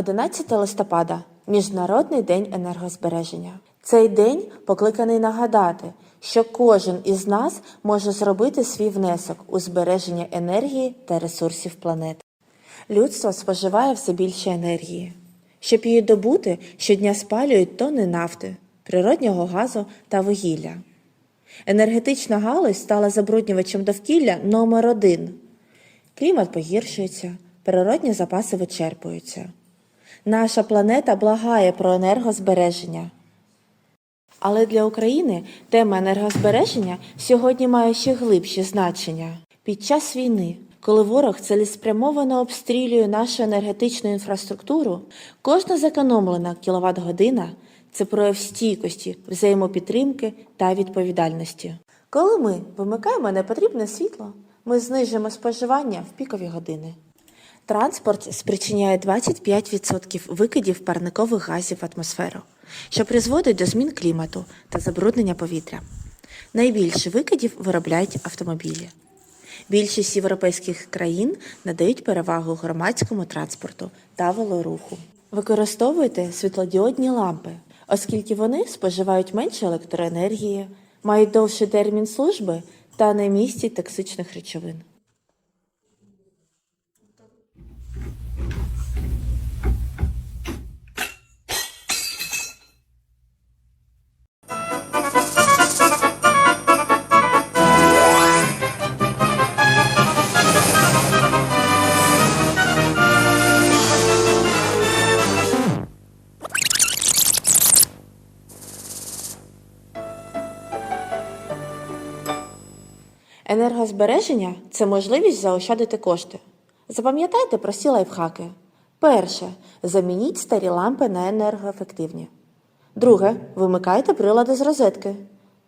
11 листопада Міжнародний день енергозбереження. Цей день покликаний нагадати, що кожен із нас може зробити свій внесок у збереження енергії та ресурсів планети. Людство споживає все більше енергії. Щоб її добути, щодня спалюють тонни нафти, природнього газу та вугілля. Енергетична галузь стала забруднювачем довкілля номер один. Клімат погіршується, природні запаси вичерпуються. Наша планета благає про енергозбереження. Але для України тема енергозбереження сьогодні має ще глибші значення. Під час війни, коли ворог цілеспрямовано обстрілює нашу енергетичну інфраструктуру, кожна зекономлена кіловат-година це прояв стійкості, взаємопідтримки та відповідальності. Коли ми вимикаємо непотрібне світло, ми знижуємо споживання в пікові години. Транспорт спричиняє 25% викидів парникових газів в атмосферу, що призводить до змін клімату та забруднення повітря. Найбільше викидів виробляють автомобілі. Більшість європейських країн надають перевагу громадському транспорту та велоруху. Використовуйте світлодіодні лампи, оскільки вони споживають менше електроенергії, мають довший термін служби та не містять токсичних речовин. Енергозбереження це можливість заощадити кошти. Запам'ятайте прості лайфхаки. Перше. Замініть старі лампи на енергоефективні. Друге. Вимикайте прилади з розетки.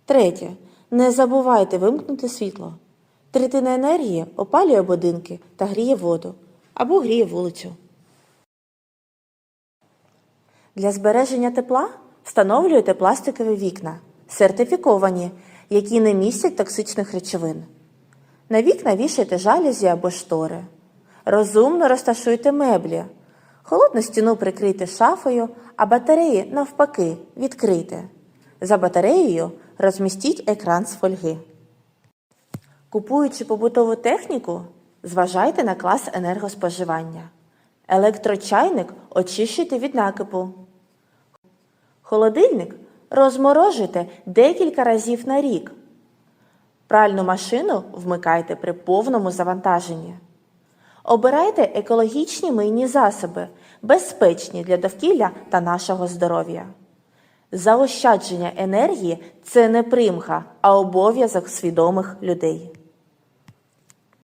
Третє. Не забувайте вимкнути світло. Третина енергії опалює будинки та гріє воду або гріє вулицю. Для збереження тепла встановлюйте пластикові вікна, сертифіковані, які не містять токсичних речовин. На вікна вішайте жалюзі або штори. Розумно розташуйте меблі. Холодну стіну прикрийте шафою, а батареї навпаки відкрийте. За батареєю розмістіть екран з фольги. Купуючи побутову техніку, зважайте на клас енергоспоживання. Електрочайник очищуйте від накипу. Холодильник розморожуйте декілька разів на рік. Пральну машину вмикайте при повному завантаженні. Обирайте екологічні мийні засоби, безпечні для довкілля та нашого здоров'я. Заощадження енергії це не примха, а обов'язок свідомих людей.